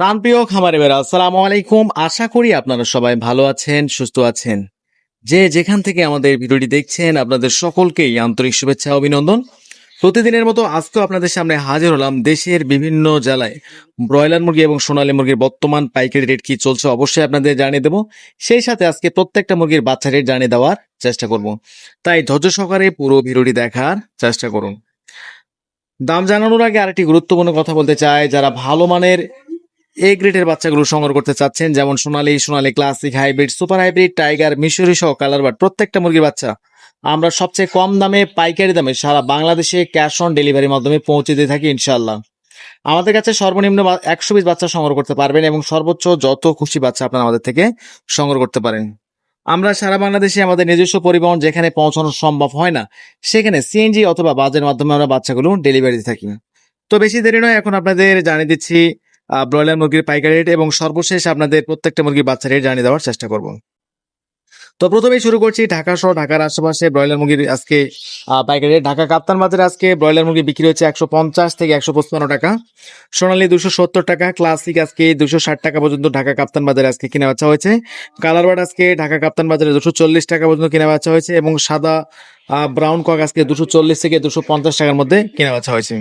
প্রাণপ্রিয় খামারে বেড়া আসসালামু আলাইকুম। আশা করি আপনারা সবাই ভালো আছেন, সুস্থ আছেন। যে যেখান থেকে আমাদের ভিডিওটি দেখছেন, আপনাদের সকলকেই আন্তরিক শুভেচ্ছা, অভিনন্দন। প্রতিদিনের মতো আজকেও আপনাদের সামনে হাজির হলাম দেশের বিভিন্ন জেলায়। ব্রয়লার মুরগি এবং সোনালী মুরগির বর্তমান পাইকারি রেট কি চলছে অবশ্যই আপনাদের জানিয়ে দেবো। সেই সাথে আজকে প্রত্যেকটা মুরগির বাচ্চা রেট জানিয়ে দেওয়ার চেষ্টা করব। তাই ধৈর্য সহকারে পুরো ভিডিওটি দেখার চেষ্টা করুন। দাম জানানোর আগে আরেকটি গুরুত্বপূর্ণ কথা বলতে চাই, যারা ভালো মানের এ গ্রেডের বাচ্চাগুলো সংগ্রহ করতে চাচ্ছেন, যেমন Sonali Sonali classic hybrid super hybrid tiger মিশরি সহ কালার বার্ড প্রত্যেকটা মুরগির বাচ্চা। আমরা সবচেয়ে কম দামে, পাইকারি দামে সারা বাংলাদেশে ক্যাশ অন ডেলিভারির মাধ্যমে পৌঁছে দিয়ে থাকি ইনশাল্লাহ আমাদের কাছে সর্বনিম্ন একশো পিস বাচ্চা সংগ্রহ করতে পারবেন এবং সর্বোচ্চ যত খুশি বাচ্চা আপনারা আমাদের থেকে সংগ্রহ করতে পারেন। আমরা সারা বাংলাদেশে আমাদের নিজস্ব পরিবহন যেখানে পৌঁছানো সম্ভব হয় না, সেখানে সিএনজি অথবা বাজের মাধ্যমে আমরা বাচ্চাগুলো ডেলিভারি থাকি। তো বেশি দেরি নয়, এখন আপনাদের জানিয়ে দিচ্ছি ব্রয়লার মুরগির পাইকারি রেট এবং সর্বশেষ আপনাদের প্রত্যেকটা মুরগির বাচ্চা রেট জানিয়ে দেওয়ার চেষ্টা করব। তো প্রথমেই শুরু করছি ঢাকা সহ ঢাকার আশেপাশে ব্রয়লার মুরগির আজকে পাইকারি রেট। ঢাকা কাপ্তান বাজারে আজকে ব্রয়লার মুরগি বিক্রি হচ্ছে একশো পঞ্চাশ থেকে একশো পঁচপান্ন টাকা। সোনালি দুশো সত্তর টাকা, ক্লাসিক আজকে দুশো ষাট টাকা পর্যন্ত ঢাকা কাপ্তান বাজারে আজকে কেনা বাচ্চা হয়েছে। কালারবার্ড আজকে ঢাকা কাপ্তান বাজারে দুশো চল্লিশ টাকা পর্যন্ত কেনা বাচ্চা হয়েছে এবং সাদা ব্রাউন কক আজকে দুশো চল্লিশ থেকে দুশো পঞ্চাশ টাকার মধ্যে কেনা বেচা হয়েছে।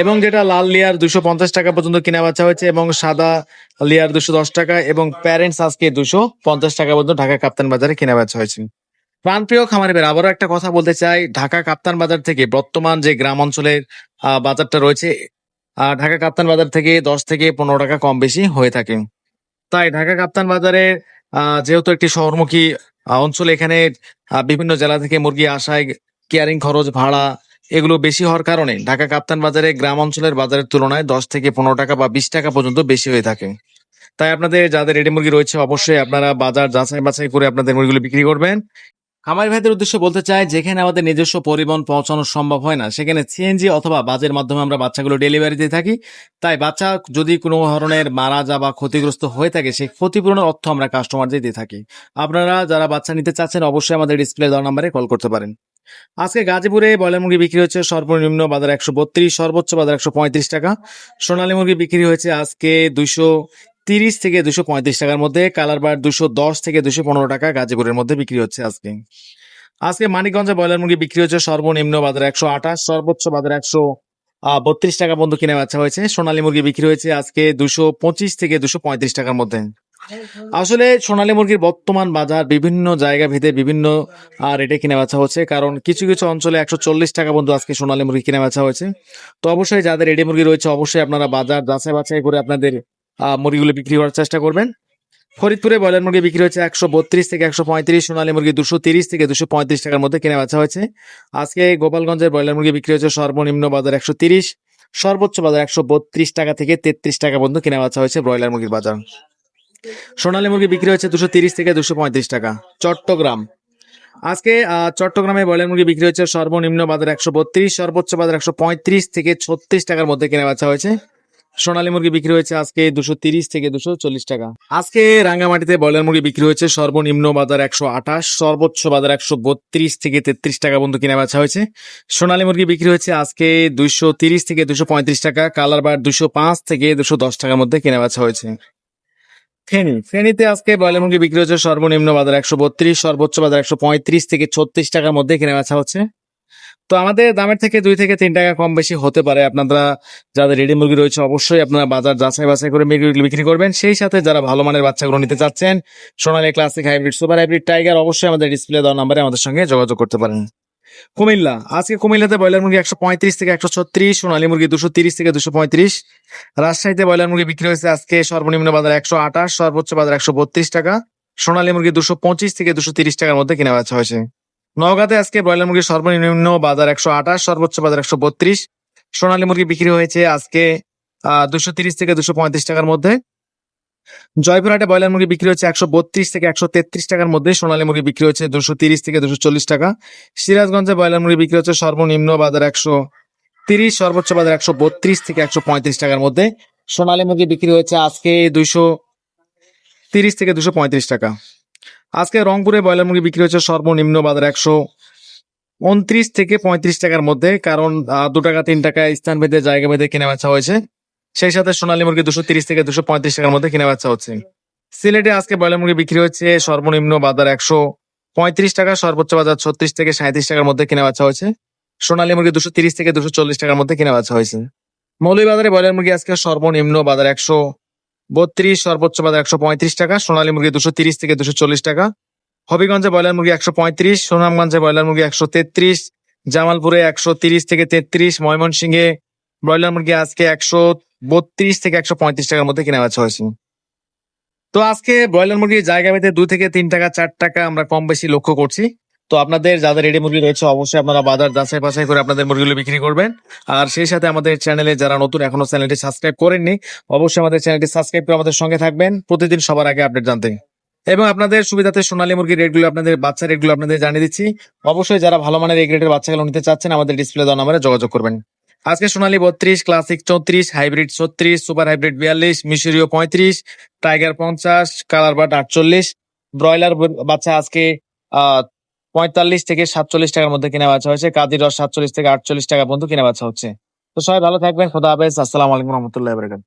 এবং যেটা লাল লেয়ার দুশো পঞ্চাশ টাকা পর্যন্ত কেনা বেচা হয়েছে এবং সাদা লেয়ার দুশো দশ টাকা এবং প্যারেন্টস আজকে দুশো পঞ্চাশ টাকা পর্যন্ত ঢাকা কাপ্তান বাজারে কেনা বেচা হয়েছে। প্রাণপ্রিয় খামারি বের আবারও একটা কথা বলতে চাই। ঢাকা কাপ্তান বাজার থেকে বর্তমান যে গ্রাম অঞ্চলের বাজারটা রয়েছে ঢাকা কাপ্তান বাজার থেকে দশ থেকে পনেরো টাকা কম বেশি হয়ে থাকে। তাই ঢাকা কাপ্তান বাজারে যেহেতু একটি শহরমুখী অঞ্চল এখানে বিভিন্ন জেলা থেকে মুরগি আসায় কেয়ারিং খরচ ভাড়া এগুলো বেশি হওয়ার কারণে ঢাকা কাপ্তান বাজারে গ্রাম অঞ্চলের বাজারের তুলনায় দশ থেকে পনেরো টাকা বা বিশ টাকা পর্যন্ত বেশি হয়ে থাকে। তাই আপনাদের যাদের রেডি মুরগি রয়েছে, অবশ্যই আপনারা বাজার যাচাই বাছাই করে আপনাদের মুরগিগুলো বিক্রি করবেন। খামারি ভাইদের উদ্দেশ্য বলতে চাই, যেখানে আমাদের নিজস্ব পরিবহন পৌঁছানো সম্ভব হয় না, সেখানে সিএনজি অথবা বাজের মাধ্যমে আমরা বাচ্চাগুলো ডেলিভারি দিয়ে থাকি। তাই বাচ্চা যদি কোনো ধরনের মারা যা বা ক্ষতিগ্রস্ত হয়ে থাকে, সেই ক্ষতিপূরণের অর্থ আমরা কাস্টমারদের দিয়ে থাকি। আপনারা যারা বাচ্চা নিতে চাচ্ছেন, অবশ্যই আমাদের ডিসপ্লে দেওয়া নাম্বারে কল করতে পারেন। আজকে গাজীপুরে ব্রয়লার মুরগি বিক্রি হচ্ছে সর্বনিম্ন বাজার একশো বত্রিশ, সর্বোচ্চ বাজার একশো পঁয়ত্রিশ টাকা। সোনালী মুরগি বিক্রি হয়েছে আজকে দুইশো তিরিশ থেকে দুশো পঁয়ত্রিশ টাকার মধ্যে, কালার বার দুশো দশ থেকে দুশো পনেরো টাকা গাজীপুরের মধ্যে বিক্রি হচ্ছে আজকে। আজকে মানিকগঞ্জে ব্রয়লার মুরগি বিক্রি হচ্ছে সর্বনিম্ন বাজার একশো আঠাশ, সর্বোচ্চ বাজার একশো বত্রিশ টাকা পর্যন্ত কিনে বাচ্চা হয়েছে। সোনালী মুরগি বিক্রি হয়েছে আজকে দুশো পঁচিশ থেকে দুশো পঁয়ত্রিশ টাকার মধ্যে। আসলে সোনালী মুরগির বর্তমান বাজার বিভিন্ন জায়গা ভেদে বিভিন্ন রেটে কিনে বেচা হচ্ছে। কারণ কিছু কিছু অঞ্চলে একশো চল্লিশ টাকা পর্যন্ত আজকে সোনালী মুরগি কিনে বেচা হয়েছে। তো অবশ্যই যাদের রেডি মুরগি রয়েছে, অবশ্যই আপনারা বাজার যাচাই বাছাই করে আপনাদের মুরগিগুলো বিক্রি করার চেষ্টা করবেন। ফরিদপুরে ব্রয়লার মুরগি বিক্রি হচ্ছে একশো বত্রিশ থেকে একশো পঁয়ত্রিশ, সোনালী মুরগি দুশো তিরিশ থেকে দুশো পঁয়ত্রিশ টাকার মধ্যে কেনা বেচা হয়েছে। আজকে গোপালগঞ্জের ব্রয়লার মুরগি বিক্রি হচ্ছে সর্বনিম্ন বাজার একশো তিরিশ, সর্বোচ্চ বাজার একশো বত্রিশ টাকা থেকে তেত্রিশ টাকা পর্যন্ত কেনা বেচা হয়েছে ব্রয়লার মুরগির বাজার। সোনালী মুরগি বিক্রি হচ্ছে দুশো তিরিশ থেকে দুশো পঁয়ত্রিশ টাকা। চট্টগ্রাম। আজকে চট্টগ্রামে ব্রয়লার মুরগি বিক্রি হচ্ছে সর্বনিম্ন বাজার একশো বত্রিশ, সর্বোচ্চ বাজার একশো পঁয়ত্রিশ থেকে ছত্রিশ টাকার মধ্যে কেনা বেচা হয়েছে। সোনালী মুরগি বিক্রি হয়েছে আজকে দুশো তিরিশ থেকে দুশো চল্লিশ টাকা। আজকে রাঙ্গামাটিতে ব্রয়লার মুরগি বিক্রি হয়েছে, সর্বনিম্ন বাজার একশো আঠাশ, সর্বোচ্চ বাজার একশো বত্রিশ থেকে তেত্রিশ টাকা পর্যন্ত কেনা বেচা হয়েছে। সোনালী মুরগি বিক্রি হয়েছে আজকে দুশো তিরিশ থেকে দুশো পঁয়ত্রিশ টাকা, কালার বার দুশো পাঁচ থেকে দুশো দশ টাকার মধ্যে কেনা বেচা হয়েছে। ফেনি, ফেনিতে আজকে ব্রয়লার মুরগি বিক্রি হচ্ছে সর্বনিম্ন বাজার একশো বত্রিশ, সর্বোচ্চ বাজার একশো পঁয়ত্রিশ থেকে ছত্রিশ টাকার মধ্যে কেনা বেচা হচ্ছে। তো আমাদের দামের থেকে দুই থেকে তিন টাকা কম বেশি হতে পারে। আপনারা যাদের রেডি মুরগি রয়েছে, অবশ্যই আপনারা বাজার যাচাই বাছাই করে মুরগিগুলো বিক্রি করবেন। সেই সাথে যারা ভালো মানের বাচ্চাগুলো নিতে চাচ্ছেন, Sonali classic hybrid super hybrid tiger অবশ্যই আমাদের ডিসপ্লে দেওয়া নাম্বারে আমাদের সঙ্গে যোগাযোগ করতে পারেন। কুমিল্লা, আজকে কুমিল্লাতে ব্রয়লার মুরগি একশো পঁয়ত্রিশ থেকে একশো ছত্রিশ, সোনালী মুরগি দুশো তিরিশ থেকে দুশো পঁয়ত্রিশ। রাজশাহীতে ব্রয়লার মুরগি বিক্রি হয়েছে আজকে সর্বনিম্ন বাজার একশো আঠাশ, সর্বোচ্চ বাজার একশো বত্রিশ টাকা। সোনালী মুরগি দুশো পঁচিশ থেকে দুশো তিরিশ টাকার মধ্যে কেনা বেচা হয়েছে। নওগাঁতে আজকে ব্রয়লার মুরগির সর্বনিম্ন বাজার একশো আঠাশ, সর্বোচ্চ বাজার একশো বত্রিশ। সোনালী মুরগি বিক্রি হয়েছে আজকে দুশো তিরিশ থেকে দুশো পঁয়ত্রিশ টাকার মধ্যে। জয়পুরহাটে ব্রয়লার মুরগি বিক্রি হচ্ছে একশো বত্রিশ থেকে একশো তেত্রিশ টাকার মধ্যে। সোনালী মুরগি বিক্রি হচ্ছে দুশো তিরিশ থেকে দুশো চল্লিশ টাকা। সিরাজগঞ্জে ব্রয়লার মুরগি বিক্রি হচ্ছে সর্বনিম্ন বাজার একশো তিরিশ, সর্বোচ্চ বাজার একশো বত্রিশ থেকে একশো পঁয়ত্রিশ টাকার মধ্যে। সোনালী মুরগি বিক্রি হয়েছে আজকে দুইশো তিরিশ থেকে দুশো পঁয়ত্রিশ টাকা। আজকে রংপুরে ব্রয়লার মুরগি বিক্রি হচ্ছে সর্বনিম্ন বাজার একশো উনত্রিশ থেকে পঁয়ত্রিশ টাকার মধ্যে, কারণ দু টাকা, তিন টাকা স্থান ভেদে, জায়গা ভেদে কেনা বেচা হয়েছে। সেই সাথে সোনালী মুরগি দুশো তিরিশ থেকে দুশো পঁয়ত্রিশ টাকার মধ্যে কিনে বেচা হচ্ছে। সিলেটে আজকে ব্রয়লার মুরগি বিক্রি হচ্ছে সর্বনিম্ন বাজার একশো পঁয়ত্রিশ টাকা, সর্বোচ্চ বাজার ছত্রিশ থেকে সাঁত্রিশ টাকার মধ্যে কিনে বেচা হয়েছে। সোনালী মুরগি দুশো তিরিশ থেকে দুশো চল্লিশ টাকার মধ্যে কিনে বেচা হয়েছে। মৌলভীবাজারে ব্রয়লার মুরগি আজকে সর্বনিম্ন বাজার একশো বত্রিশ, সর্বোচ্চ বাজার একশো পঁয়ত্রিশ টাকা, সোনালী মুরগি দুশো তিরিশ থেকে দুশো চল্লিশ টাকা। হবিগঞ্জে ব্রয়লার মুরগি একশো পঁয়ত্রিশ, সুনামগঞ্জে ব্রয়লার মুরগি একশো তেত্রিশ, জামালপুরে একশো তিরিশ থেকে তেত্রিশ, ময়মনসিংহে ব্রয়লার মুরগি আজকে একশো বত্রিশ থেকে একশো পঁয়ত্রিশ টাকার মধ্যে কিনে বেচা হয়েছে। তো আজকে ব্রয়লার মুরগির জায়গা ভেদে দুই থেকে তিন টাকা, চার টাকা আমরা কম বেশি লক্ষ্য করছি। তো আপনাদের যাদের রেডি মুরগি রয়েছে, অবশ্যই আপনারা বাজার যাচাই বাছাই করে আপনাদের মুরগিগুলো বিক্রি করবেন। আর সেই সাথে আমাদের চ্যানেলে যারা নতুন, এখনও চ্যানেলটি সাবস্ক্রাইব করেননি, অবশ্যই আমাদের চ্যানেলটি সাবস্ক্রাইব করে আমাদের সঙ্গে থাকবেন। প্রতিদিন সবার আগে আপডেট জানতে। এবং আপনাদের সুবিধাতে সোনালী মুরগির রেটগুলো আপনাদের, বাচ্চা রেটগুলো আপনাদের জানিয়ে দিচ্ছি। অবশ্যই যারা ভালো মানের এই গ্রেডের বাচ্চাগুলো নিতে চাচ্ছেন, আমাদের ডিসপ্লে দেওয়া নাম্বারে যোগাযোগ করবেন। আজকে সোনালী বত্রিশ ক্লাসিক চৌত্রিশ হাইব্রিড ছত্রিশ সুপার হাইব্রিড বিয়াল্লিশ, মিশরীয় পঁয়ত্রিশ টাইগার পঞ্চাশ কালার বাট আটচল্লিশ। ব্রয়লার বাচ্চা আজকে পঁয়তাল্লিশ থেকে সাতচল্লিশ টাকার মধ্যে কেনা বেচা হয়েছে। কাদির রস সাতচল্লিশ থেকে আটচল্লিশ টাকা পর্যন্ত কেনা বেচা হচ্ছে। তো সবাই ভালো থাকবেন, খোদা হাফেজ। আসসালামু আলাইকুম রহমতুল্লাহ